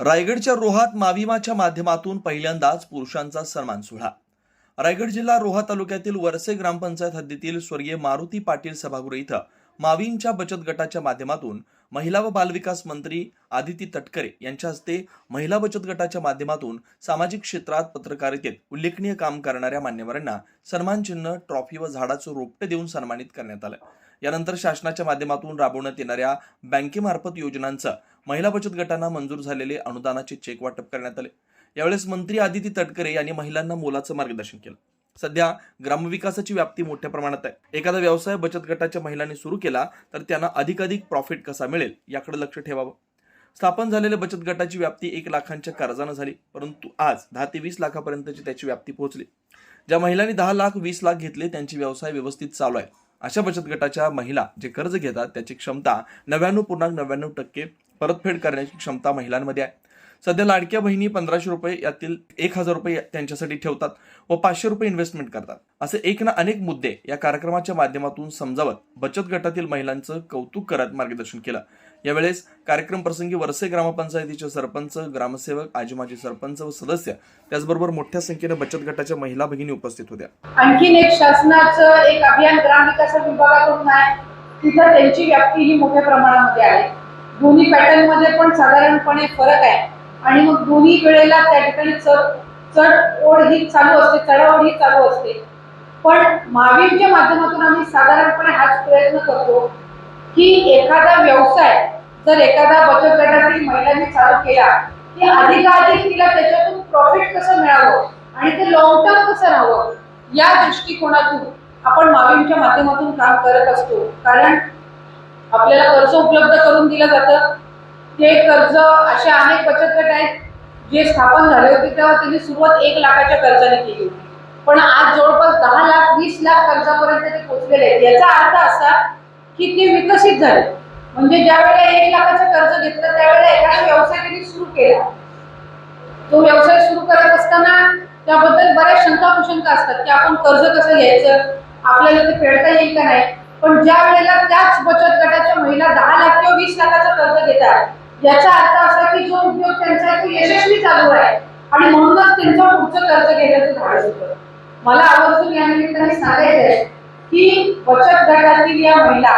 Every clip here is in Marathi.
रायगडच्या रोहात माविमाच्या माध्यमातून पहिल्यांदाच पुरुषांचा सन्मान सोहळा. रायगड जिल्हा रोहा तालुक्यातील वरसे ग्रामपंचायत हद्दीतील स्वर्गीय मारुती पाटील सभागृह इथं मावींच्या बचत गटाच्या माध्यमातून महिला व बालविकास मंत्री आदिती तटकरे यांच्या हस्ते महिला बचत गटाच्या माध्यमातून सामाजिक क्षेत्रात पत्रकारितेत उल्लेखनीय काम करणाऱ्या मान्यवरांना सन्मानचिन्ह ट्रॉफी व झाडाचं रोपटे देऊन सन्मानित करण्यात आलं. यानंतर शासनाच्या माध्यमातून राबवण्यात येणाऱ्या बँकेमार्फत योजनांचं महिला बचत गटांना मंजूर झालेले अनुदानाचे चेक वाटप करण्यात आले. यावेळेस मंत्री आदिती तटकरे यांनी महिलांना मोलाचं मार्गदर्शन केलं. सध्या ग्रामविकासाची व्याप्ती मोठ्या प्रमाणात आहे. एखादा व्यवसाय बचत गटाच्या महिलांनी सुरू केला तर त्यांना अधिकाधिक प्रॉफिट कसा मिळेल याकडे लक्ष ठेवावं. स्थापन झालेल्या बचत गटाची व्याप्ती एक लाखांच्या कर्जानं झाली परंतु आज दहा ते वीस लाखापर्यंतची त्याची व्याप्ती पोहोचली. ज्या महिलांनी दहा लाख वीस लाख घेतले त्यांचे व्यवसाय व्यवस्थित चालू आहे. अशा बचत गटाच्या महिला जे कर्ज घेतात त्याची क्षमता नव्याण्णव पूर्णांक नव्याण्णव टक्के परतफेड करण्याची क्षमता महिलांमध्ये आहे. सध्या लाडक्या बहिणी पंधराशे रुपये यातील एक हजार रुपये त्यांच्यासाठी ठेवतात व पाचशे रुपये इन्व्हेस्टमेंट करतात. असे एक ना अनेक मुद्दे या कार्यक्रमाच्या माध्यमातून समजावत बचत गटातील महिलांचं कौतुक करत मार्गदर्शन केलं. यावेळेस कार्यक्रम प्रसंगी वरसे ग्रामपंचायतीचे सरपंच ग्रामसेवक आजीमाजी सरपंच व सदस्य त्याचबरोबर मोठ्या संख्येने बचत गटाच्या महिला भगिनी उपस्थित होत्या. आणखीन एक शासनाचं एक अभियान ग्रामविकास विभागाकडून आहे. तिथं त्यांची व्याप्ती ही मोठ्या प्रमाणामध्ये आहे. दोन्ही पॅटर्नमध्ये पण साधारणपणे फरक आहे. आणि मग दोन्ही वेळेला त्या ठिकाणी चढ चढ ओढ ही चालू असते चढाओढ ही चालू असते. पण महावीरच्या माध्यमातून आम्ही साधारणपणे हाच प्रयत्न करतो की एखादा व्यवसाय जर एखादा बचत गटातील महिलांनी चालू केला की अधिकाधिक तिला त्याच्यातून प्रॉफिट कसं मिळावं आणि ते लॉंग टर्म कसं राहावं या दृष्टिकोनातून आपण मावींच्या माध्यमातून काम करत असतो. कारण आपल्याला कर्ज उपलब्ध करून दिलं जातं. ते कर्ज असे अनेक बचत गट आहेत जे स्थापन झाले होते तेव्हा त्यांनी सुरुवात एक लाखाच्या कर्जाने केली होती. पण आज जवळपास दहा लाख वीस लाख कर्जापर्यंत ते पोहोचलेले आहेत. याचा अर्थ असा की ते विकसित झाले. म्हणजे ज्यावेळेला एक लाखाचं कर्ज घेतलं त्यावेळेला एखादा व्यवसाय त्यांनी सुरू केला. तो व्यवसाय सुरू करत असताना त्याबद्दल बऱ्याच शंका कुशंका असतात की आपण कर्ज कसं घ्यायचं? आपल्याला ते फेडता येईल का नाही? पण ज्या वेळेला त्याच बचत गटाच्या महिला दहा लाख किंवा वीस लाखाचं कर्ज घेतात याचा अर्थ असा की जो उद्योग त्यांचा तो यशस्वी चालू आहे आणि म्हणूनच त्यांचं पुढचं कर्ज घेण्याचं धाडस होतं. मला आवर्जून या निमित्ताने सांगायचं आहे की बचत गटातील या महिला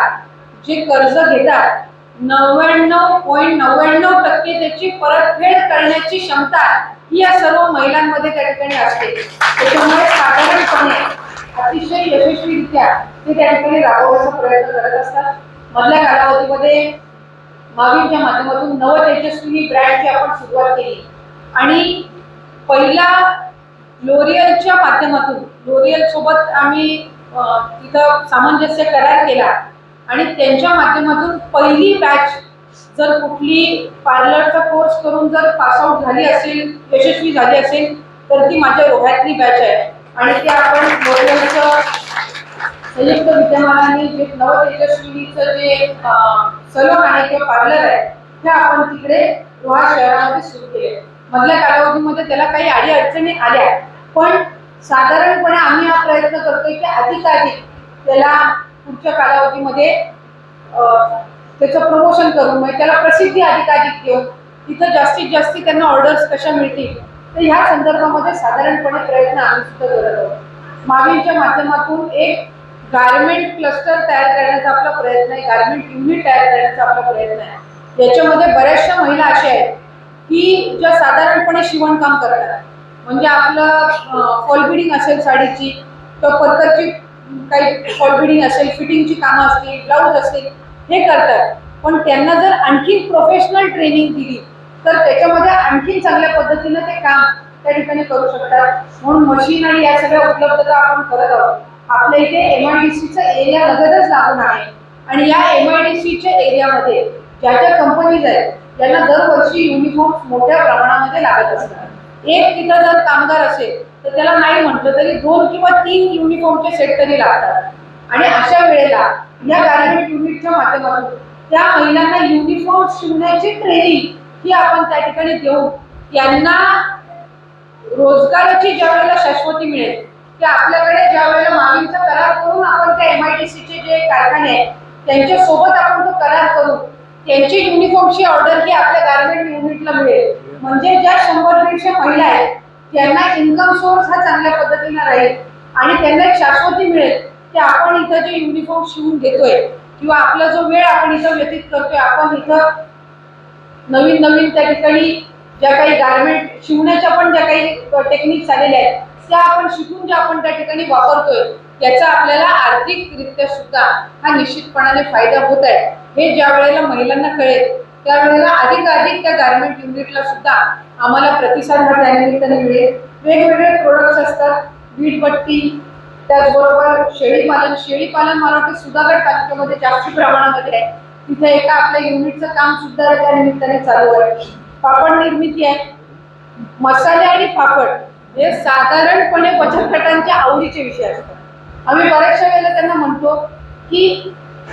जे कर्ज घेतात नव्याण्णव पॉईंट नव्याण्णव टक्के त्याची परतफेड करण्याची क्षमता ही या सर्व महिलांमध्ये त्या ठिकाणी असते. त्याच्यामुळे साधारणपणे अतिशय यशस्वीरित्या ते त्या ठिकाणी राबवण्याचा प्रयत्न करत असतात. मधल्या कालावधीमध्ये मावीच्या माध्यमातून नव तेजस्विनी ब्रँडची आपण सुरुवात केली. आणि पहिला लोरियलच्या माध्यमातून लोरियल सोबत आम्ही तिथं सामंजस्य करार केला. आणि त्यांच्या माध्यमातून पहिली बॅच जर कुठली पार्लरचा कोर्स करून जर पासआउट झाली असेल यशस्वी झाली असेल तर ती माझ्या रोह्यातली बॅच आहे. आणि ते आपण लोरियलचं संयुक्त विद्यमानाने जे नवतेजस्वीचं जे सलून आहे किंवा पार्लर आहे ते आपण तिकडे रोहा शहरामध्ये सुरू केले. मधल्या कालावधीमध्ये त्याला काही आडी अडचणी आल्या. पण साधारणपणे आम्ही हा प्रयत्न करतोय की अधिकाधिक त्याला पुढच्या कालावधीमध्ये त्याचं प्रमोशन करून म्हणजे त्याला प्रसिद्धी अधिकाधिक देऊन तिथं जास्तीत जास्त त्यांना ऑर्डर्स कशा मिळतील तर ह्या संदर्भामध्ये साधारणपणे प्रयत्न आम्ही सुद्धा करत आहोत. मावीच्या माध्यमातून एक गारमेंट क्लस्टर तयार करण्याचा आपला प्रयत्न आहे. गारमेंट युनिट तयार करण्याचा आपला प्रयत्न आहे. याच्यामध्ये बऱ्याचशा महिला अशा आहेत की ज्या साधारणपणे शिवणकाम करतात. म्हणजे आपलं फॉलबिडिंग असेल साडीची तर पत्तरची काही फॉलबिडिंग असेल फिटिंगची कामं असतील ब्लाऊज असतील हे करतात. पण त्यांना जर आणखीन प्रोफेशनल ट्रेनिंग दिली तर त्याच्यामध्ये आणखीन चांगल्या पद्धतीनं ते काम त्या ठिकाणी करू शकतात. म्हणून मशीन आणि या सगळ्या उपलब्धता आपण करत आहोत. आपल्या इथे एम आय डी सीचा एरिया लगतच लागून आहे. आणि या एम आय डी सीच्या एरियामध्ये ज्या ज्या कंपनीज आहेत त्यांना दरवर्षी युनिफॉर्म मोठ्या प्रमाणामध्ये लागत असतात. एक तिथं जर कामगार असेल तर त्याला नाही म्हटलं तरी दोन किंवा तीन युनिफॉर्मचे सेट तरी लागतात. आणि अशा वेळेला या गार्मेंट युनिटच्या माध्यमातून त्या महिलांना युनिफॉर्म शिवण्याची ट्रेनिंग ही आपण त्या ठिकाणी देऊन त्यांना रोजगाराची ज्या वेळेला शाश्वती मिळेल की आपल्याकडे ज्या वेळेला मागणीचा करार करून आपण त्या एम आय डी सीचे जे कारखाने आहेत त्यांच्यासोबत आपण तो करार करू त्यांची युनिफॉर्मची ऑर्डर ही आपल्या गार्मेंट युनिटला मिळेल. म्हणजे ज्या शंभर दीडशे महिला आहेत त्यांना इन्कम सोर्स हा चांगल्या पद्धतीने राहील आणि त्यांना एक शाश्वती मिळेल की आपण इथं जे युनिफॉर्म शिवून घेतोय किंवा आपला जो वेळ आपण इथं व्यतीत करतोय आपण इथं नवीन नवीन त्या ठिकाणी ज्या काही गार्मेंट शिवण्याच्या पण ज्या काही टेक्निक्स आलेल्या आहेत त्या आपण शिकून ज्या आपण त्या ठिकाणी वापरतोय त्याचा आपल्याला आर्थिकरित्या सुद्धा हा निश्चितपणाने फायदा होत आहे. हे ज्या वेळेला महिलांना कळेल त्यावेळेला अधिकाधिक त्या गार्मेंट युनिटला सुद्धा आम्हाला प्रतिसाद हा त्यानिमित्ताने मिळेल. वेगवेगळे प्रोडक्ट्स असतात वीटपट्टी त्याचबरोबर शेळीपालन शेळीपालन मला वाटतं सुधागड तालुक्यामध्ये जास्त प्रमाणामध्ये आहे. तिथे एका आपल्या युनिटचं काम सुद्धा त्या निमित्ताने चालू आहे. पापड निर्मिती आहे. मसाले आणि पापड हे साधारणपणे बचत गटांच्या आवडीचे विषय असतात. आम्ही बऱ्याचशा वेळेला त्यांना म्हणतो की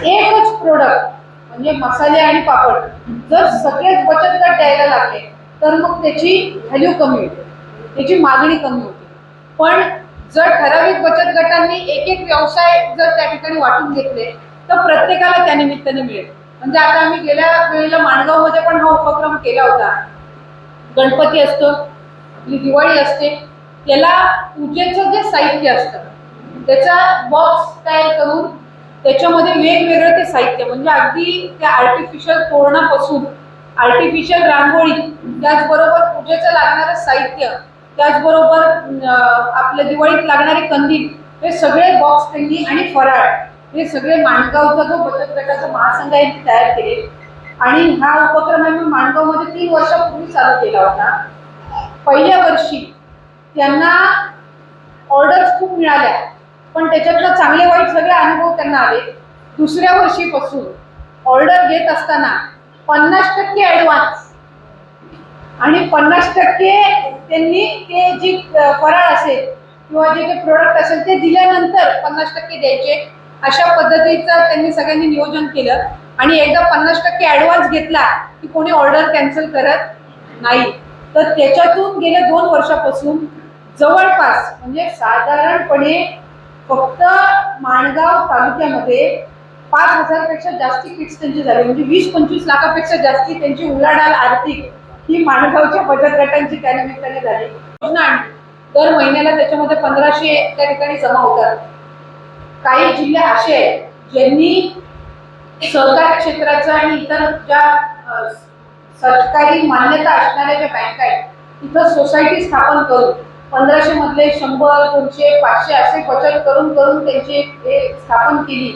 एकच प्रोडक्ट म्हणजे मसाले आणि पापड जर सगळेच बचत गट द्यायला लागले तर मग त्याची व्हॅल्यू कमी होते. त्याची मागणी कमी होते. पण जर ठराविक बचत गटांनी एक एक व्यवसाय जर त्या ठिकाणी वाटून घेतले तर प्रत्येकाला त्या निमित्ताने मिळेल. म्हणजे आता आम्ही गेल्या वेळेला माणगावमध्ये पण हा उपक्रम केला होता. गणपती असतो आपली दिवाळी असते. त्याला पूजेचं जे साहित्य असतं त्याचा बॉक्स तयार करून त्याच्यामध्ये वेगवेगळं ते साहित्य म्हणजे अगदी त्या आर्टिफिशियल तोरणापासून आर्टिफिशियल रांगोळी त्याचबरोबर पूजेचं लागणारं साहित्य त्याचबरोबर आपल्या दिवाळीत लागणारे कंदील हे सगळे बॉक्स त्यांनी आणि फराळ हे सगळे माणगावचा जो बचत गटाचा महासंघ आहे ते तयार केले. आणि हा उपक्रम आम्ही माणगावमध्ये तीन वर्षापूर्वी चालू केला होता. पहिल्या वर्षी त्यांना ऑर्डर्स खूप मिळाल्या. पण त्याच्यातलं चांगले वाईट सगळे अनुभव त्यांना आले. दुसऱ्या वर्षीपासून ऑर्डर घेत असताना पन्नास टक्के ॲडव्हान्स आणि पन्नास टक्के त्यांनी ते जी फराळ असेल किंवा जे काही प्रोडक्ट असेल ते दिल्यानंतर पन्नास टक्के द्यायचे. अशा पद्धतीचं त्यांनी सगळ्यांनी नियोजन केलं. आणि एकदा पन्नास टक्के ॲडव्हान्स घेतला की कोणी ऑर्डर कॅन्सल करत नाही. तर त्याच्यातून गेल्या दोन वर्षापासून जवळपास म्हणजे साधारणपणे फक्त माणगाव तालुक्यामध्ये पाच हजारपेक्षा जास्ती किट्स त्यांची झाली. म्हणजे वीस पंचवीस लाखापेक्षा जास्ती त्यांची उलाढाल आर्थिक ही माणगावच्या बचत गटांची त्या निमित्ताने झाली. योजना दर महिन्याला त्याच्यामध्ये पंधराशे त्या ठिकाणी जमा होतात. काही जिल्हे असे आहेत ज्यांनी सहकार क्षेत्राचं आणि इतर ज्या सरकारी मान्यता असणाऱ्या ज्या बँका आहेत तिथं सोसायटी स्थापन करून पंधराशे मधले शंभर दोनशे पाचशे असे बचत करून करून त्यांची हे स्थापन केली.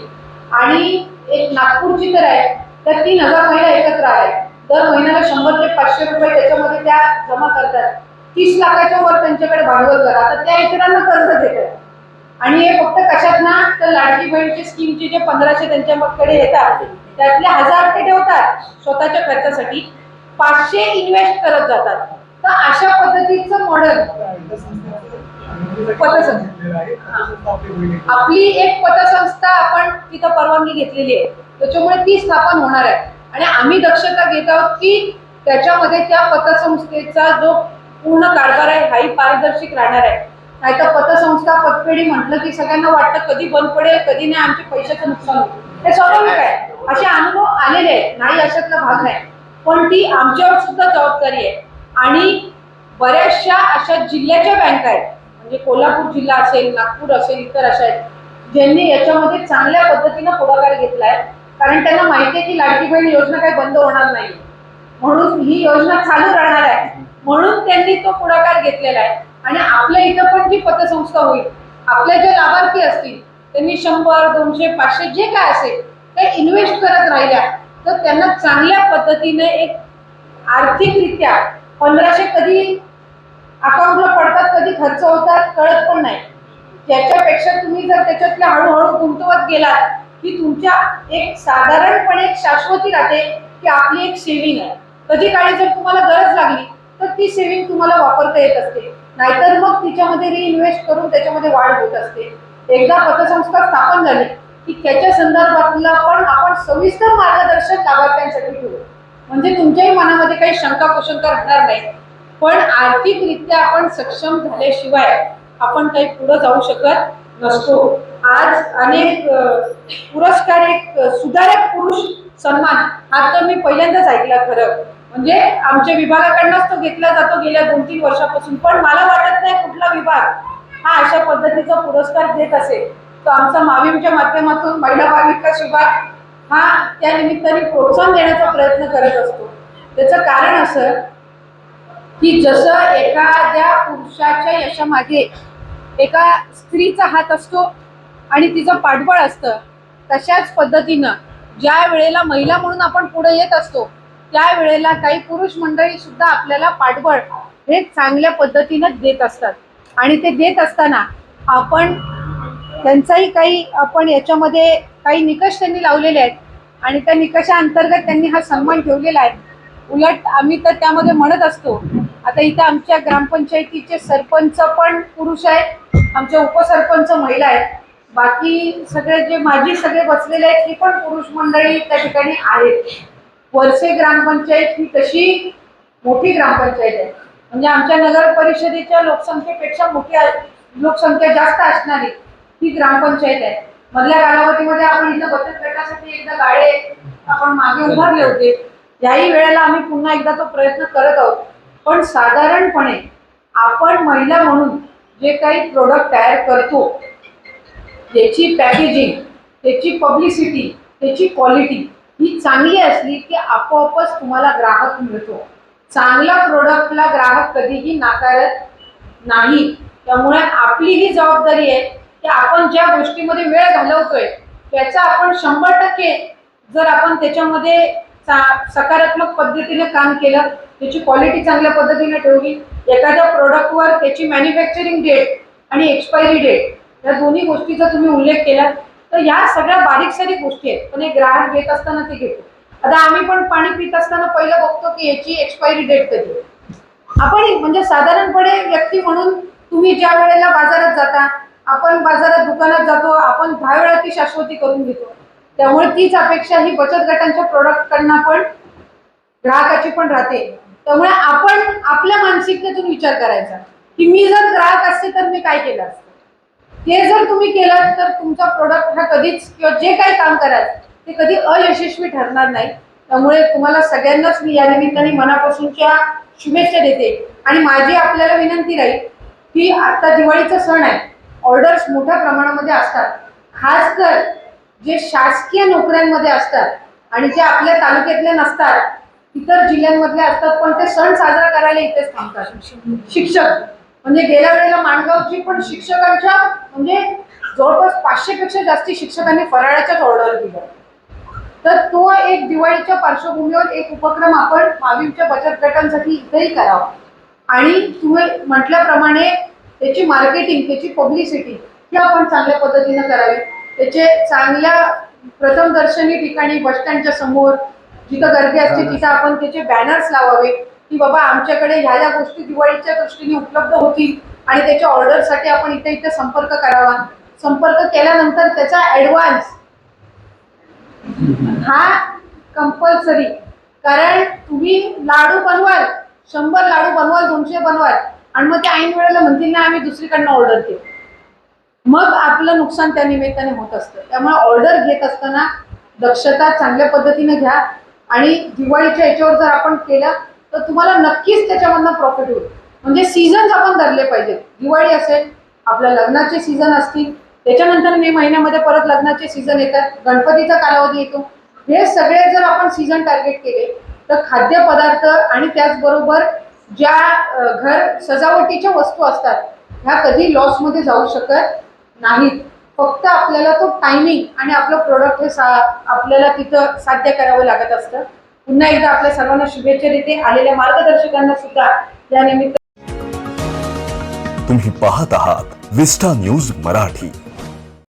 आणि एक नागपूरची तर आहे तर तीन हजार महिला एकत्र आहेत दर महिन्याला शंभर ते पाचशे रुपये त्याच्यामध्ये त्या जमा करतात. तीस लाखाच्या वर त्यांच्याकडे भांडवल करा. तर त्या इतरांना कर्ज देतात. आणि हे फक्त कशात ना तर लाडकी बहीणची स्कीमचे जे पंधराशे त्यांच्याकडे येतात त्यातले हजार ते ठेवतात स्वतःच्या खर्चासाठी. पाचशे इन्व्हेस्ट करत जातात. तर अशा पद्धतीचं मॉडेल आपली एक पतसंस्था आपण तिथं परवानगी घेतलेली आहे. त्याच्यामुळे ती स्थापन होणार आहे. आणि आम्ही दक्षता घेत आहोत की त्याच्यामध्ये त्या पतसंस्थेचा जो पूर्ण कारभार आहे हाही पारदर्शक राहणार आहे. नाहीतर पतसंस्था पतपेढी म्हटलं की सगळ्यांना वाटतं कधी बंद पडेल कधी नाही आमच्या पैशाचं नुकसान होईल. हे स्वाभाविक आहे. असे अनुभव आलेले आहेत. नाही अशातला भाग नाही. पण ती आमच्यावर सुद्धा जबाबदारी आहे. आणि बऱ्याचशा अशा जिल्ह्याच्या बँका आहेत. म्हणजे कोल्हापूर जिल्हा असेल नागपूर असेल इतर अशा आहेत. ज्यांनी याच्यामध्ये चांगल्या पद्धतीनं पुढाकार घेतला आहे. कारण त्यांना माहिती आहे की लाडकी बहीण योजना काही बंद होणार नाही. म्हणून ही योजना चालू राहणार आहे. म्हणून त्यांनी तो पुढाकार घेतलेला आहे. आणि आपल्या इथं पण जी पतसंस्था होईल आपल्या जे लाभार्थी असतील त्यांनी शंभर दोनशे पाचशे जे काय असेल ते इन्व्हेस्ट करत राहिल्या. तर त्यांना चांगल्या पद्धतीने एक आर्थिकरित्या पंधराशे कधी अकाउंटला पडतात कधी खर्च होतात कळत पण नाही. त्याच्यापेक्षा तुम्ही जर त्याच्यातल्या हळूहळू गुंतवत गेलात की तुमच्या एक साधारणपणे एक शाश्वती राहते की आपली एक सेव्हिंग आहे. कधी काळी जर तुम्हाला गरज लागली तर ती सेव्हिंग तुम्हाला वापरता येत असते. नाहीतर मग तिच्यामध्ये रिइन्व्हेस्ट करून त्याच्यामध्ये वाढ होत असते. एकदा पतसंस्था स्थापन झाली की त्याच्या संदर्भातला पण आपण सविस्तर मार्गदर्शन लाभार्थ्यांसाठी ठेवू. म्हणजे तुमच्याही मनामध्ये काही शंका कुशंका राहणार नाही. पण आर्थिकरित्या आपण सक्षम झाल्याशिवाय आपण काही पुढे जाऊ शकत नसतो. आज अनेक पुरस्कार एक सुधारक पुरुष सन्मान हा तर मी पहिल्यांदाच ऐकला खरं. म्हणजे आमच्या विभागाकडनंच तो घेतला जातो गेल्या दोन तीन वर्षापासून. पण मला वाटत नाही कुठला विभाग हा अशा पद्धतीचा पुरस्कार देत असेल. तर आमचा माविमच्या माध्यमातून महिला बाल विकास विभाग हा त्या निमित्ताने प्रोत्साहन देण्याचा प्रयत्न करत असतो. त्याचं कारण असं की जसं एखाद्या पुरुषाच्या यशामागे एका स्त्रीचा हात असतो आणि तिचं पाठबळ असतं तशाच पद्धतीनं ज्या वेळेला महिला म्हणून आपण पुढे येत असतो त्या वेळेला काही पुरुष मंडळी सुद्धा आपल्याला पाठबळ हे चांगल्या पद्धतीनं देत असतात. आणि ते देत असताना आपण त्यांचाही काही आपण याच्यामध्ये काही निकष त्यांनी लावलेले आहेत. आणि त्या निकषाअंतर्गत त्यांनी हा सन्मान ठेवलेला आहे. उलट आम्ही तर त्यामध्ये म्हणत असतो आता इथं आमच्या ग्रामपंचायतीचे सरपंच पण पुरुष आहेत आमचे उपसरपंच महिला आहेत. बाकी सगळे जे माझी सगळे बसलेले आहेत ती पण पुरुष मंडळी त्या ठिकाणी आहेत. वरसे ग्रामपंचायत ही तशी मोठी ग्रामपंचायत आहे. म्हणजे आमच्या नगर परिषदेच्या लोकसंख्येपेक्षा मोठी लोकसंख्या जास्त असणारी ही ग्रामपंचायत आहे. मधल्या कालावधीमध्ये आपण इथं बचत गटासाठी एकदा गाडे आपण मागे उभारले होते. याही वेळेला आम्ही पुन्हा एकदा तो प्रयत्न करत आहोत. पण साधारणपणे आपण महिला म्हणून जे काही प्रोडक्ट तयार करतो त्याची पॅकेजिंग त्याची पब्लिसिटी त्याची क्वालिटी ही चांगली असली की आपोआपच तुम्हाला ग्राहक मिळतो. चांगल्या प्रोडक्टला ग्राहक कधीही नाकारत नाही. त्यामुळे आपली ही जबाबदारी आहे की आपण ज्या गोष्टीमध्ये वेळ घालवतोय त्याचा आपण शंभर टक्के जर आपण त्याच्यामध्ये सकारात्मक पद्धतीने काम केलं त्याची क्वालिटी चांगल्या पद्धतीने ठेवली एखाद्या प्रोडक्टवर त्याची मॅन्युफॅक्चरिंग डेट आणि एक्सपायरी डेट या दोन्ही गोष्टीचा तुम्ही उल्लेख केला तर या सगळ्या बारीक सारीक गोष्टी आहेत. पण एक ग्राहक घेत असताना ते घेतो. आता आम्ही पण पाणी पित असताना पहिलं बघतो की याची एक्सपायरी डेट कधी आपण म्हणजे साधारणपणे व्यक्ती म्हणून तुम्ही ज्या वेळेला बाजारात जाता आपण बाजारात दुकानात जातो आपण दहा वेळा ती शाश्वती करून घेतो. त्यामुळे तीच अपेक्षा ही बचत गटांच्या प्रोडक्टकडनं पण ग्राहकाची पण राहते. त्यामुळे आपण आपल्या मानसिकतेतून विचार करायचा की मी जर ग्राहक असते तर मी काय केलं असतं? ते जर तुम्ही केलं तर तुमचा प्रोडक्ट हा कधीच किंवा जे काही काम कराल ते कधी अयशस्वी ठरणार नाही. त्यामुळे तुम्हाला सगळ्यांनाच मी या निमित्ताने मनापासूनच्या शुभेच्छा देते. आणि माझी आपल्याला विनंती राहील की आता दिवाळीचा सण आहे ऑर्डर्स मोठ्या प्रमाणामध्ये असतात. खास कर जे शासकीय नोकऱ्यांमध्ये असतात आणि जे आपल्या तालुक्यातले नसतात इतर जिल्ह्यांमधले असतात पण ते सण साजरा करायला इथेच थांबतात. शिक्षक. म्हणजे गेल्या वेळेला माणगावची पण शिक्षकांच्या म्हणजे जवळपास पाचशेपेक्षा जास्त शिक्षकांनी फराळाच्याच ऑर्डर दिल्या. तर तो एक दिवाळीच्या पार्श्वभूमीवर एक उपक्रम आपण मावीमच्या बचत गटांसाठी इथेही करावा. आणि तुम्ही म्हटल्याप्रमाणे त्याची मार्केटिंग त्याची पब्लिसिटी ही आपण चांगल्या पद्धतीनं करावी. त्याचे चांगल्या प्रथमदर्शनी ठिकाणी बस स्टँडच्या समोर जिथं गर्दी असते तिथं आपण त्याचे बॅनर्स लावावे की बाबा आमच्याकडे ह्या ह्या गोष्टी दिवाळीच्या दृष्टीने उपलब्ध होतील आणि त्याच्या ऑर्डरसाठी आपण इथे इथे संपर्क करावा. संपर्क केल्यानंतर त्याचा ऍडव्हान्स हा कंपल्सरी कारण तुम्ही लाडू बनवाल शंभर लाडू बनवाल दोनशे बनवाल आणि मग ते ऐन वेळेला म्हणतील ना आम्ही दुसरीकडनं ऑर्डर केली मग आपलं नुकसान त्या निमित्ताने होत असतं. त्यामुळे ऑर्डर घेत असताना दक्षता चांगल्या पद्धतीने घ्या. आणि दिवाळीच्या याच्यावर जर आपण केलं तर तुम्हाला नक्कीच त्याच्यामधनं प्रॉफिट होईल. म्हणजे सीझन्स आपण धरले पाहिजेत. दिवाळी असेल आपल्या लग्नाचे सीझन असतील त्याच्यानंतर मे महिन्यामध्ये परत लग्नाचे सीझन येतात गणपतीचा कालावधी येतो. हे सगळे जर आपण सीझन टार्गेट केले तर खाद्यपदार्थ आणि त्याचबरोबर ज्या घर सजावटीच्या वस्तू असतात ह्या कधी लॉसमध्ये जाऊ शकत नाहीत. फक्त आपल्याला तो टायमिंग आणि आपलं प्रोडक्ट हे सा आपल्याला तिथं साध्य करावं लागत असतं. पुन्हा एकदा आपल्या सर्वांना शुभेच्छा देते. आलेल्या मार्गदर्शकांना सुद्धा या निमित्त तुम्ही पाहत आहात विस्टा न्यूज मराठी.